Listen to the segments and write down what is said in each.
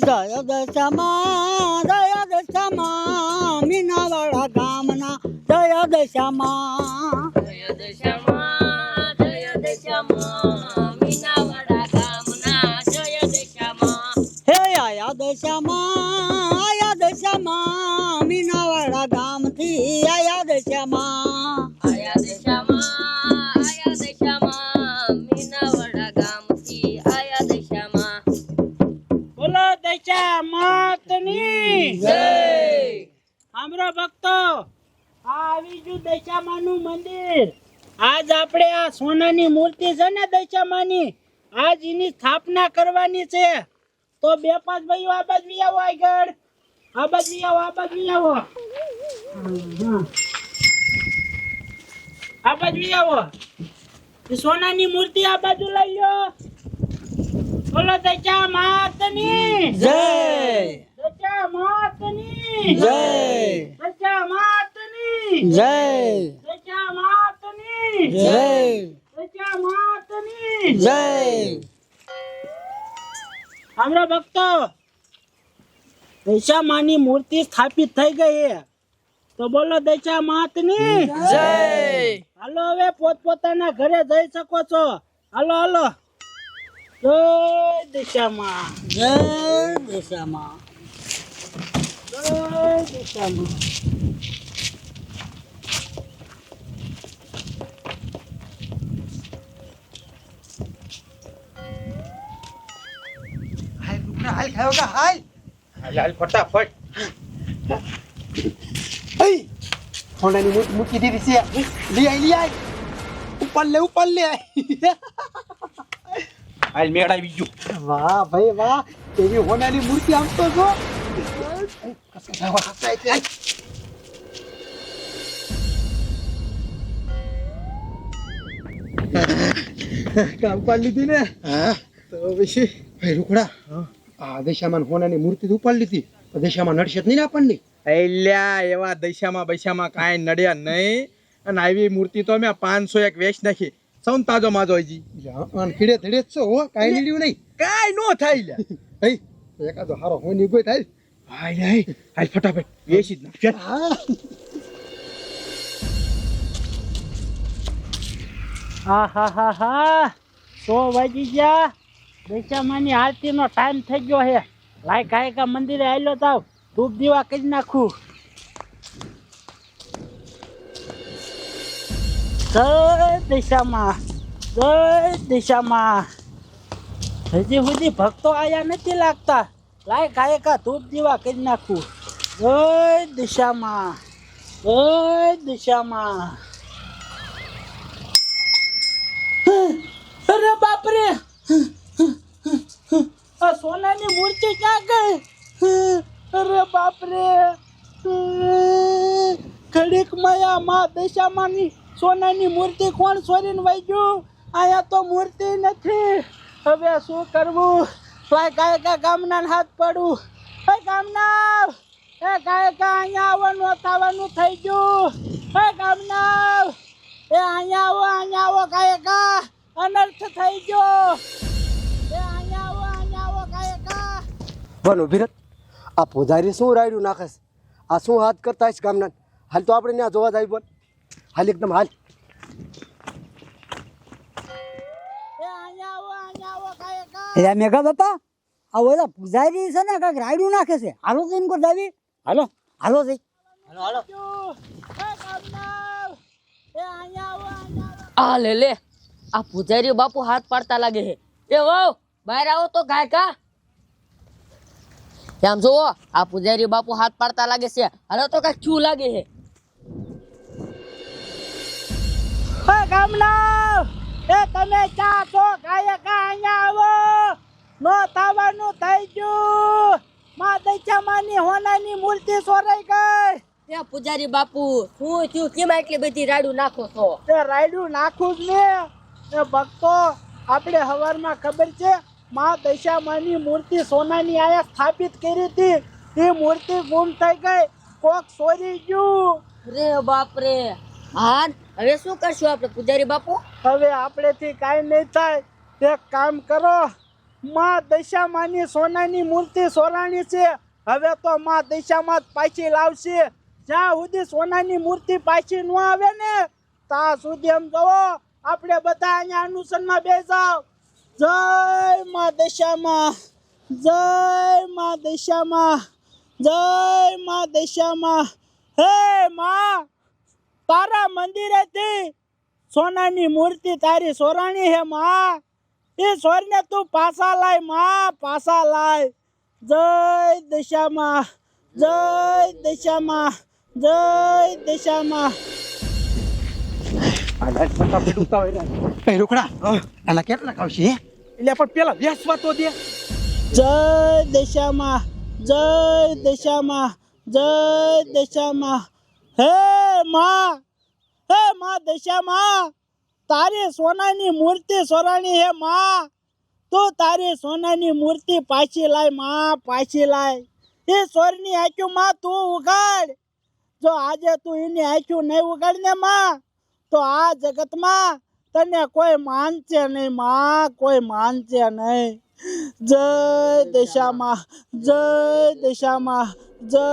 જય દશામાં જય દશામાં મીનાવાળા ગામના જય દશામાં જય દશામાં જય દશામાં મીનાવાડા ગામના જય દશામાં હે આયા દશામાં આયા દશામાં મીનાવાળા આવી દશામાનું મંદિર. આજ આપણે આ સોનાની મૂર્તિ છે ને દશામાની આજ એની સ્થાપના કરવાની છે. તો બે પાંચ ભાઈઓ આ બાજુ આવો આગળ. આ બાજુ આવો આ બાજુ આવો. આ બાજુ આવો. સોનાની મૂર્તિ આ બાજુ લઈ લો. બોલો દશા માતની જય. દશા માતની જય. દશા માતની જય. જય માતની. જય. જય. માતની. જય. હમણાં ભક્તો દૈશા માની મૂર્તિ સ્થાપિત થઈ ગઈ તો બોલો દૈશા માતની જય. હાલો હવે પોતપોતાના ઘરે જઈ શકો છો. હાલો હાલો. જય દિશામાં. જય દિશામાં. જય દિશામાં. હાલ હાલ? હાલ ફટાફટ. મૂર્તિ મૂકી દીધી છે. લઈ આઈ લઈ આઈ ઉપર લે ઉપર લે. હાલ મેળ બીજું વાહ ભાઈ વાહ. એવી હોનાની મૂર્તિ આમ તો જો. કામ પાડી લીધી ને? હા. તો પછી? ભાઈ રૂકડા. આ દશામાં હોનાની મૂર્તિ તો ઉપાડી લીધી. તો દશામાં નડશે જ નહીં ને આપણને. અલ્યા એવા દશામાં બશામાં કાંઈ નડ્યા નહીં. અને આવી મૂર્તિ તો અમે પાંચસો એક વેચ નાખી. સૌન તાજો માજો હજી ખીડે કીડે ધડે જ છો હો કાંઈ નીડ્યું નહીં. કાંઈ નો થાય લે હઈ એકાદો હારો હોની ગોઈ થાય. હાય હાય હાલ ફટાફટ વેચી જ નાખ. હા હા હા હા. સો વાગી ગયા. દશામાની આરતીનો ટાઈમ થઈ ગયો છે. લાય કાયકા મંદિરે આવેલો તાવ ધૂપ દીવા કરી નાખું. જય દિશામાં જય દિશામાં. હજી સુધી ભક્તો આયા નથી લાગતા. લાય ગાયકા ધૂપ દીવા કરી નાખું. જય દિશામાં જય દિશામાં અરે બાપ રે સોનાની મૂર્તિ ક્યાં ગઈ? અરે બાપ રે ઘડીક માયા માં દશામાની સોનાની મૂર્તિ કોણ ચોરીને વહી ગયું. અહીંયા તો મૂર્તિ નથી. હવે શું કરવું? ભાઈ ગાયકા ગામના હાથ પડું. હે ગામના હે ગાયકા, અહીંયા આવવાનું થવાનું થઈ ગયું. હે ગામના એ અહીંયા આવો અહીંયા આવો ગાયકા. અનર્થ થઈ ગયો. એ બોલો ભીરત આ પૂજારી શું રાયડું છે? આ શું હાથ કરતા હશે ગામના? હાલ તો આપણે ત્યાં જોવા જાય પણ હાલ એકદમ હાલ. એટલે મેઘા બાપા આ ઓલા પૂજારી છે ને કાંઈક રાયડું નાખે છે. હાલો તો એમ કર દાવી હાલો. હાલો જઈ. હાલો આ લે લે. આ પૂજારીઓ બાપુ હાથ પાડતા લાગે છે. એ વાવ બહાર આવો તો ગાયકા આમ જોવો આ પૂજારી બાપુ હાથ પાડતા લાગે છે. હાલો તો કઈ ક્યુ લાગે છે. એ એ તમે ચા છો? કાયકા અહીંયા આવો? નો થવાનું થઈ ગયું. માં દૈચામાની હોનાની મૂર્તિ સોરાઈ ગઈ. એ પૂજારી બાપુ શું થયું? કેમ એટલી બધી રાડું નાખો છો? તે રાયડું નાખું જ ને. એ ભક્તો આપણે હવારમાં ખબર છે માં દશામાની મૂર્તિ સોનાની આયા સ્થાપિત કરી હતી. એ મૂર્તિ ગુમ થઈ ગઈ. કોક ચોરી ગયું. રે બાપ રે હા હવે શું કરશું આપણે પૂજારી બાપુ? હવે આપણેથી કાંઈ નહીં થાય. એક કામ કરો. માં દશામાની સોનાની મૂર્તિ સોરાણી છે. હવે તો માં દશામાં જ પાછી લાવશે. જ્યાં સુધી સોનાની મૂર્તિ પાછી ન આવે ને ત્યાં સુધી એમ જોવો. આપણે બધા અહીંયા અનુસરમાં બે જાવ જય માં દશામાં, જય માં દશામાં, જય માં દશામાં. હે માં, તારા મંદિરેથી સોનાની મૂર્તિ તારી સોરાણી હે માં. એ સોરને તું પાછા લાયમાં, પાછા લાય. જય દશામાં જય દશામાં જય દશામાં. એ રોકડા આના કેટલાક આવશે હે? એટલે પણ પેલા બેસવા તો દે. જય દશામાં જય દશામાં જય દશામાં. હે માં હે માં દશામાં તારી સોનાની મૂર્તિ સોરાણી હે માં. તું તારી સોનાની મૂર્તિ પાછી લાયમાં પાછી લાય. એ સોરની આંખ્યું માં તું ઉગાડ. જો આજે તું એની આંખ્યું નહીં ઉગાડ ને માં તો આ જગતમાં તને કોઈ માનશે નહીં માં કોઈ માનશે નહીં. જય દિશામાં જય દિશામાં જય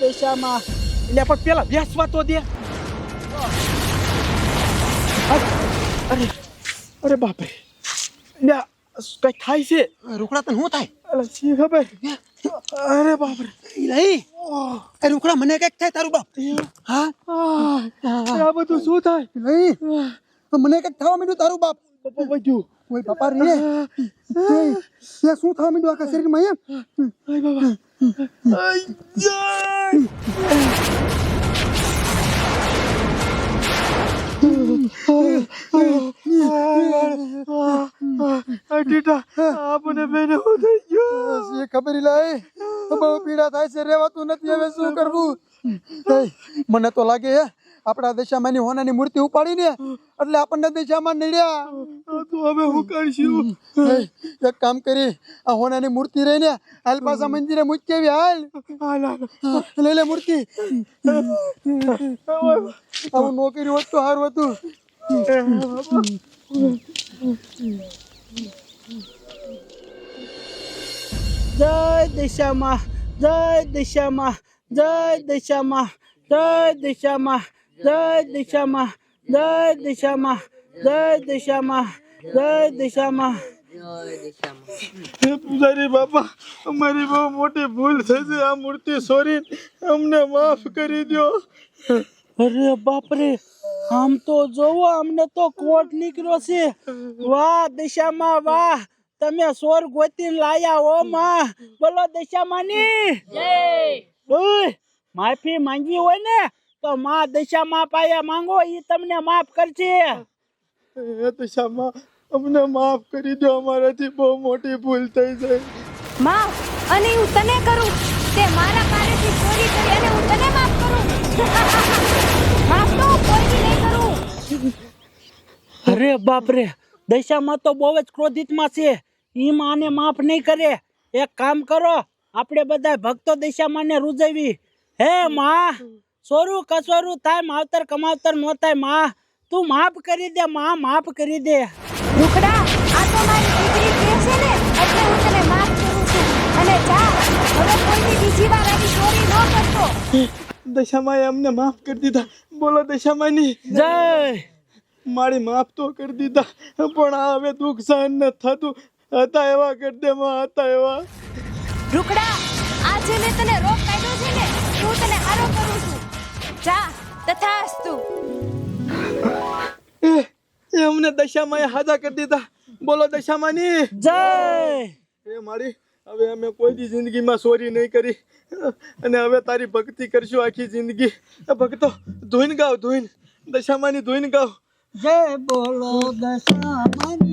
દિશામાં. એટલે પણ પેલા બેસવા તો દે. અરે અરે બાપરે. કઈ થાય છે? રોકડા તને શું થાય? એટલે શી ખબર? અરે બાપરે નહીં એ રૂકડા મને કંઈક થાય તારું બાપ હા આ બધું શું થાય નહીં મને કંઈક થવા માંડ્યું તારું બાપ પપ્પા ઓય બાપા રે એ શું થવા માંડ્યું આખા શરીરમાં એમ આય બાબા આય ટીટા આપણે બેને હું થઈ એ બહુ પીડા થાય છે રેવાતું નથી હવે શું કરવું? મને તો લાગે હે આપણા દશામાંની હોનાની મૂર્તિ ઉપાડીને એટલે આપણને દશામાં નડ્યા. તો હવે હું કરશું એક કામ કરી આ હોનાની મૂર્તિ રહીને હાલ પાછા મંદિરે મૂકી આવી હાલ લઈ લે મૂર્તિ. આવું નોકરી હોત. તો સારું હતું જય દિશામાં જય દિશામાં જય દિશામાં જય દિશામાં જય દિશામાં જય દિશામાં જય દિશામાં જય દિશામાં. પૂજારી બાપા અમારી બહુ મોટી ભૂલ થઈ છે આ મૂર્તિ સોરી અમને માફ કરી દો અરે બાપરે આમ તો જોવો અમને તો કોટ નીકળ્યો છે. વાહ દિશામાં વાહ. તમે સોર ગોતી લાયા હો માં. બોલો દિશામાની. ઓય માફી માંગી હોય ને તો માં દિશામાં પાયા માંગો એ તમને માફ કરશે. દશામાં અમને માફ કરી દો અમારાથી બહુ મોટી ભૂલ થઈ છે માફ અને હું તને કરું. તે મારા પાસેથી ચોરી કરી અને હું તને માફ કરું. માફ તો કોઈ કોઈની નહીં કરું. અરે બાપરે દશામાં તો બહુ જ ક્રોધિતમાં છે. ઈ માને માફ નહીં કરે. એક કામ કરો આપણે બધા ભક્તો દશામાને રૂજવી હે માં સોરું કસોરું થાય માવતર કમાવતર ન થાયમાં. તું માફ કરી દે માં માફ કરી દે. રૂખડા આ તો મારી દીકરી કહે છે ને એટલે હું તને માફ કરું છું. અને જા હવે કોઈની બીજી વાર આવી ચોરી ન કરતો. દશામાએ અમને માફ કરી દીધા. બોલો દશામાની. જય. મારી માફ તો કરી દીધા પણ આ હવે દુઃખ સહન ન થતું. હતા એવા કરી દે માં હતા એવા. રૂખડા આ જે મેં તને રોગ કાઢ્યો છે ને હું તને હારો કરું છું. જા તથાસ્તુ. એ એ અમને દશામાં હાજા કરી દીધા. બોલો દશામાની. જય! એ મારી હવે અમે કોઈ દી જિંદગીમાં ચોરી નહીં કરી. અને હવે તારી ભક્તિ કરશું આખી જિંદગી. ભક્તો ધોઈને ગાવ ધોઈને દશામાની ધોઈને ગાવ. જય બોલો દશામાની.